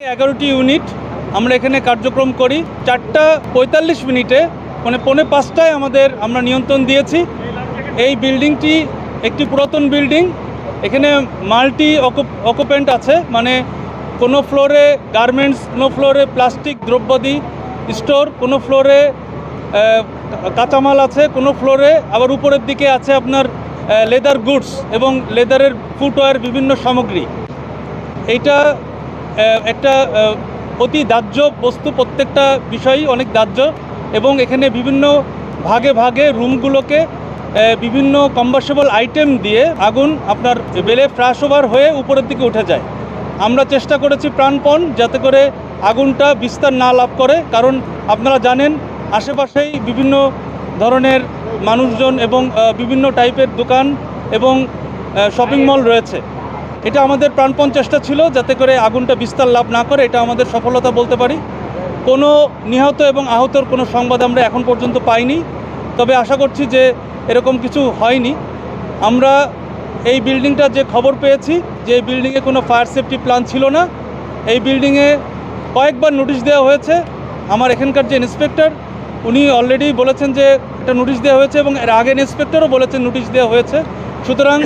এগারোটি ইউনিট আমরা এখানে কার্যক্রম করি। চারটা পঁয়তাল্লিশ মিনিটে মানে পৌনে পাঁচটায় আমাদের আমরা নিয়ন্ত্রণ দিয়েছি। এই বিল্ডিংটি একটি পুরাতন বিল্ডিং। এখানে মাল্টি অকুপেন্ট আছে মানে কোনো ফ্লোরে গার্মেন্টস, কোনো ফ্লোরে প্লাস্টিক, দ্রব্যাদি, স্টোর, কোনো ফ্লোরে কাঁচামাল আছে, কোনো ফ্লোরে। আবার উপরের দিকে আছে আপনার লেদার গুডস এবং লেদারের ফুটওয়্যার বিভিন্ন সামগ্রী। এইটা একটা অতি দাহ্য বস্তু প্রত্যেকটা বিষয়ই অনেক দাহ্য এবং এখানে বিভিন্ন ভাগে ভাগে রুমগুলোকে বিভিন্ন কম্বাসেবল আইটেম দিয়ে আগুন আপনার বেলে ফ্রাশ ওভার হয়ে উপরের দিকে উঠে যায়। আমরা চেষ্টা করেছি প্রাণপণ যাতে করে আগুনটা বিস্তার না লাভ করে, কারণ আপনারা জানেন আশেপাশেই বিভিন্ন ধরনের মানুষজন এবং বিভিন্ন টাইপের দোকান এবং শপিং মল রয়েছে। এটা আমাদের প্রাণপণ চেষ্টা ছিল যাতে করে আগুনটা বিস্তার লাভ না করে, এটা আমাদের সফলতা বলতে পারি। কোনো নিহত এবং আহতর কোনো সংবাদ আমরা এখন পর্যন্ত পাইনি। তবে আশা করছি যে এরকম কিছু হয়নি। আমরা এই বিল্ডিংটা যে খবর পেয়েছি, যে এই বিল্ডিংয়ে কোনো ফায়ার সেফটি প্ল্যান ছিল না। এই বিল্ডিংয়ে কয়েকবার নোটিশ দেওয়া হয়েছে। আমার এখানকার যে ইন্সপেক্টর, উনি অলরেডি বলেছেন যে একটা নোটিশ দেওয়া হয়েছে এবং এর আগের ইন্সপেক্টরও বলেছেন নোটিশ দেওয়া হয়েছে। সুতরাং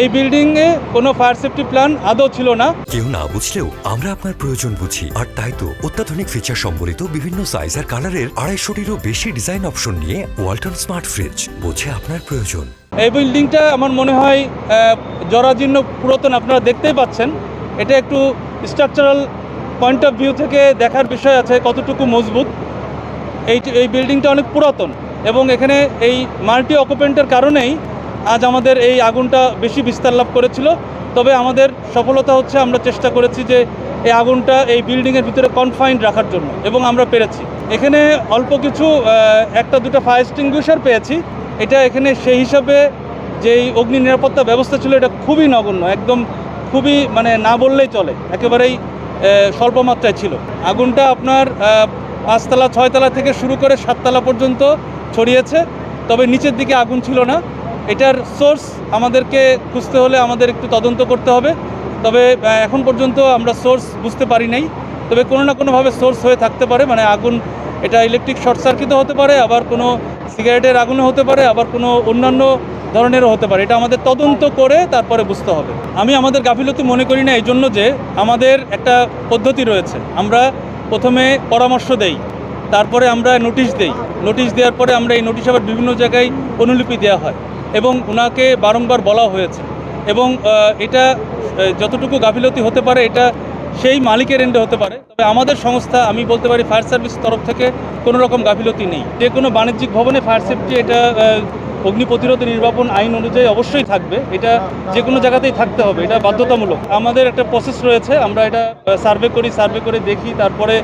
এই বিল্ডিংয়ে কোনো ফায়ার সেফটি প্ল্যান আদৌ ছিল না। কেউ না বুঝলেও আমরা আপনার প্রয়োজন বুঝি। আর তাই তো অত্যাধুনিক ফিচার সম্বলিত বিভিন্ন সাইজ আর কালারের আড়াইশোটিরও বেশি ডিজাইন অপশন নিয়ে ওয়ালটন স্মার্ট ফ্রিজ বোঝে আপনার প্রয়োজন। এই বিল্ডিংটা আমার মনে হয় জরাজীর্ণ পুরাতন আপনারা দেখতেই পাচ্ছেন। এটা একটু স্ট্রাকচারাল পয়েন্ট অফ ভিউ থেকে দেখার বিষয় আছে কতটুকু মজবুত। এই এই বিল্ডিংটা অনেক পুরাতন এবং এখানে এই মাল্টি অকুপেন্টের কারণেই আজ আমাদের এই আগুনটা বেশি বিস্তার লাভ করেছিল। তবে আমাদের সফলতা হচ্ছে আমরা চেষ্টা করেছি যে এই আগুনটা এই বিল্ডিংয়ের ভিতরে কনফাইন্ড রাখার জন্য এবং আমরা পেরেছি। এখানে অল্প কিছু একটা দুটো ফায়ার এক্সটিংগুইশার পেয়েছি। এটা এখানে সেই হিসাবে যেই অগ্নি নিরাপত্তা ব্যবস্থা ছিল এটা খুবই নগণ্য, একদম খুবই মানে না বললেই চলে, একেবারেই স্বল্প মাত্রায় ছিল। আগুনটা আপনার পাঁচতলা, ছয়তলা থেকে শুরু করে সাততলা পর্যন্ত ছড়িয়েছে, তবে নিচের দিকে আগুন ছিল না। এটার সোর্স আমাদেরকে খুঁজতে হলে আমাদের একটু তদন্ত করতে হবে। তবে এখন পর্যন্ত আমরা সোর্স বুঝতে পারি নাই। তবে কোনো না কোনোভাবে সোর্স হয়ে থাকতে পারে। মানে আগুন, এটা ইলেকট্রিক শর্ট সার্কিটও হতে পারে, আবার কোনো সিগারেটের আগুনও হতে পারে, আবার কোনো অন্যান্য ধরনেরও হতে পারে। এটা আমাদের তদন্ত করে তারপরে বুঝতে হবে। আমি আমাদের গাফিলতি মনে করি না এই জন্য যে আমাদের একটা পদ্ধতি রয়েছে। আমরা প্রথমে পরামর্শ দেই, তারপরে আমরা নোটিশ দেই। নোটিশ দেওয়ার পরে আমরা এই নোটিশ আবার বিভিন্ন জায়গায় অনুলিপি দেওয়া হয়। এবং ওনাকে বারংবার বলা হয়েছে। এবং এটা যতটুকু গাফিলতি হতে পারে, এটা সেই মালিকের এন্ডে হতে পারে। তবে আমাদের সংস্থা, আমি বলতে পারি ফায়ার সার্ভিস তরফ থেকে কোনো রকম গাফিলতি নেই। যে কোনো বাণিজ্যিক ভবনে ফায়ার সেফটি এটা অগ্নি প্রতিরোধ নির্বাপন আইন অনুযায়ী অবশ্যই থাকবে। এটা যে কোনো জায়গাতেই থাকতে হবে, এটা বাধ্যতামূলক। আমাদের একটা প্রসেস রয়েছে, আমরা এটা সার্ভে করি সার্ভে করে দেখি, তারপরে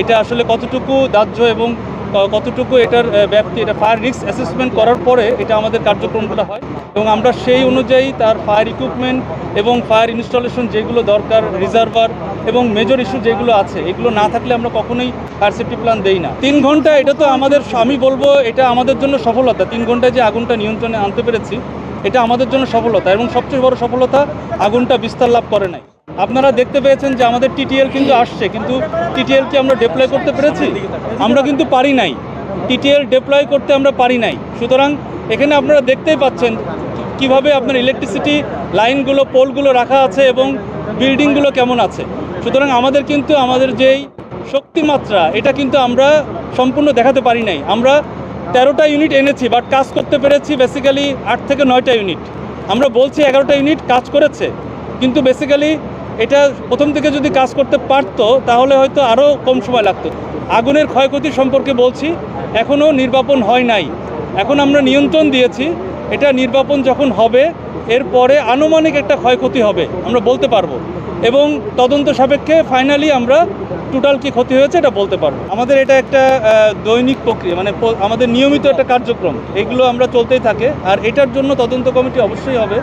এটা আসলে কতটুকু দাহ্য এবং কতটুকু এটার ব্যাপ্তি এটা ফায়ার রিস্ক অ্যাসেসমেন্ট করার পরে এটা আমাদের কার্যক্রমগুলো হয়। এবং আমরা সেই অনুযায়ী তার ফায়ার ইকুইপমেন্ট এবং ফায়ার ইনস্টলেশন যেগুলো দরকার রিজার্ভার এবং মেজর ইস্যু যেগুলো আছে, এগুলো না থাকলে আমরা কখনোই ফায়ার সেফটি প্ল্যান দেই না। তিন ঘণ্টা এটা তো আমাদের, আমি বলব এটা আমাদের জন্য সফলতা। তিন ঘন্টায় যে আগুনটা নিয়ন্ত্রণে আনতে পেরেছি, এটা আমাদের জন্য সফলতা এবং সবচেয়ে বড় সফলতা আগুনটা বিস্তার লাভ করে নাই। আপনারা দেখতে পেয়েছেন যে আমাদের টিটিএল কিন্তু আসছে, কিন্তু টিটিএল কি আমরা ডিপ্লয় করতে পেরেছি? আমরা কিন্তু পারি নাই। টিটিএল ডিপ্লয় করতে আমরা পারি নাই। সুতরাং এখানে আপনারা দেখতেই পাচ্ছেন কীভাবে আপনার ইলেকট্রিসিটি লাইনগুলো পোলগুলো রাখা আছে এবং বিল্ডিংগুলো কেমন আছে। সুতরাং আমাদের কিন্তু আমাদের যেই শক্তিমাত্রা, এটা কিন্তু আমরা সম্পূর্ণ দেখাতে পারি নাই। আমরা তেরোটা ইউনিট এনেছি বাট কাজ করতে পেরেছি বেসিক্যালি আট থেকে নয়টা ইউনিট আমরা বলছি এগারোটা ইউনিট কাজ করেছে, কিন্তু বেসিক্যালি এটা প্রথম থেকে যদি কাজ করতে পারতো, তাহলে হয়তো আরও কম সময় লাগতো। আগুনের ক্ষয়ক্ষতি সম্পর্কে বলছি এখনও নির্বাপন হয় নাই। এখন আমরা নিয়ন্ত্রণ দিয়েছি, এটা নির্বাপন যখন হবে, এরপরে আনুমানিক একটা ক্ষয়ক্ষতি হবে, আমরা বলতে পারব। এবং তদন্ত সাপেক্ষে ফাইনালি আমরা টোটাল কি ক্ষতি হয়েছে এটা বলতে পারব। আমাদের এটা একটা দৈনিক প্রক্রিয়া মানে আমাদের নিয়মিত একটা কার্যক্রম, এগুলো আমরা চলতেই থাকে। আর এটার জন্য তদন্ত কমিটি অবশ্যই হবে।